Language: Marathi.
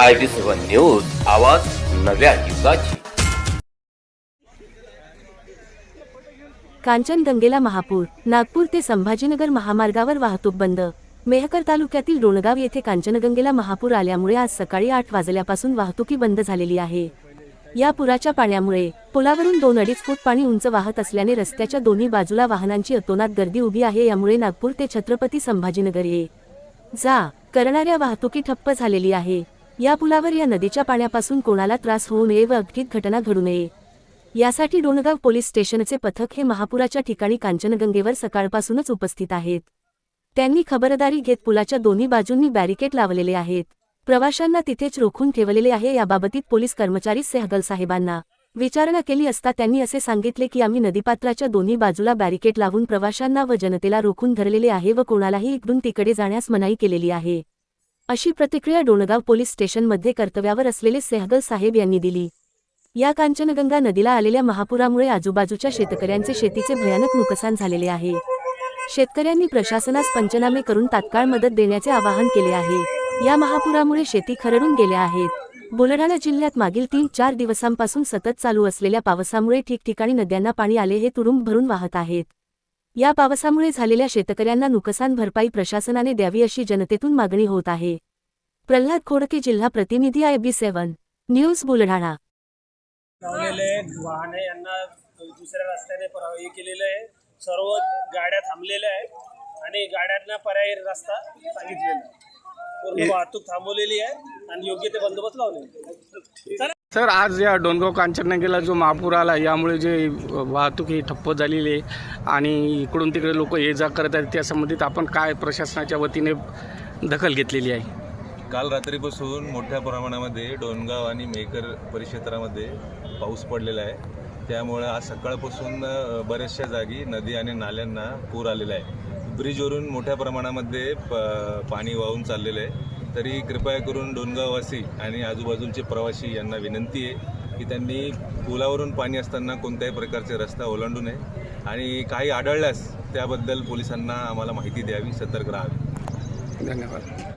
आय टी सेवन न्यूज आवाज नव्या युगाची. कांचनगंगेला महापूर नागपूर ते संभाजीनगर महामार्गावर वाहतूक बंद. मेहकर तालुक्यातील डोणगाव येथे कांचनगंगेला महापूर आल्यामुळे आज सकाळी आठ वाजल्यापासून वाहतुकी बंद झालेली आहे. या पुराच्या पाण्यामुळे पुलावरून दोन अडीच फूट पाणी उंच वाहत असल्याने रस्त्याच्या दोन्ही बाजूला वाहनांची अतोनात गर्दी उभी आहे यामुळे नागपूर ते छत्रपती संभाजीनगर ये जा करणाऱ्या वाहतुकी ठप्प झालेली आहे. या पुलावर या नदीच्या पाण्यापासून कोणाला त्रास होऊ नये व अघटित घटना घडू नये. यासाठी डोणगाव पोलीस स्टेशनचे पथक हे महापुराच्या ठिकाणी कांचनगंगेवर सकाळपासूनच उपस्थित आहेत. त्यांनी खबरदारी घेत पुलाच्या दोन्ही बाजूंनी बॅरिकेड लावलेले आहेत. प्रवाशांना तिथेच रोखून ठेवलेले आहे याबाबतीत पोलीस कर्मचारी सेहगल साहेबांना विचारणा केली असता त्यांनी असे सांगितले की आम्ही नदीपात्राच्या दोन्ही बाजूला बॅरिकेड लावून प्रवाशांना व जनतेला रोखून धरलेले आहे व कोणालाही इकडून तिकडे जाण्यास मनाई केलेली आहे. अशी प्रतिक्रिया डोणगाव पोलीस स्टेशनमध्ये कर्तव्यावर असलेले सेहगल साहेब यांनी दिली. या कांचनगंगा नदीला आलेल्या महापुरामुळे आजूबाजूच्या शेतकऱ्यांचे शेतीचे भयानक नुकसान झालेले आहे. शेतकऱ्यांनी प्रशासनास पंचनामे करून तात्काळ मदत देण्याचे आवाहन केले आहे. या महापुरामुळे शेती खरडून गेल्या आहेत. बुलढाणा जिल्ह्यात मागील तीन चार दिवसांपासून सतत चालू असलेल्या पावसामुळे ठिकठिकाणी नद्यांना पाणी आले हे तुडुंब भरून वाहत आहेत. या पावसामुळे झालेल्या शेतकऱ्यांना नुकसान भरपाई प्रशासनाने द्यावी अशी जनतेतून मागणी होत आहे. प्रल्हाद खोडके जिल्हा प्रतिनिधी I B seven news Buldhana. वाहने यांना दुसऱ्या रस्त्याने हे केलेलं आहे. सर्व गाड्या थांबलेल्या आहेत आणि गाड्यांना पर्यायी रस्ता सांगितलेला पूर्ण वाहतूक थांबवलेली आहे आणि योग्य ते बंदोबस्त लावले सर आज या डोनगाव कांचनगेला जो महापूर आला यामुळे जे वाहतूक ही ठप्प झालेली आहे आणि इकडून तिकडे लोक ये जा करत आहेत त्या संबंधित आपण काय प्रशासनाच्या वतीने दखल घेतलेली आहे? काल रात्रीपासून मोठ्या प्रमाणामध्ये डोनगाव आणि मेकर परिक्षेत्रामध्ये पाऊस पडलेला आहे. त्यामुळे आज सकाळपासून बऱ्याचशा जागी नदी आणि नाल्यांना पूर आलेला आहे. ब्रिजवरून मोठ्या प्रमाणामध्ये प पाणी वाहून चाललेलं आहे. तरी कृपया करून डोनगाववासी आणि आजूबाजूचे प्रवासी यांना विनंती आहे की त्यांनी पुलावरून पाणी असताना कोणत्याही प्रकारचे रस्ता ओलांडू नये. आणि काही आढळल्यास त्याबद्दल पोलिसांना आम्हाला माहिती द्यावी सतर्क राहावी. धन्यवाद.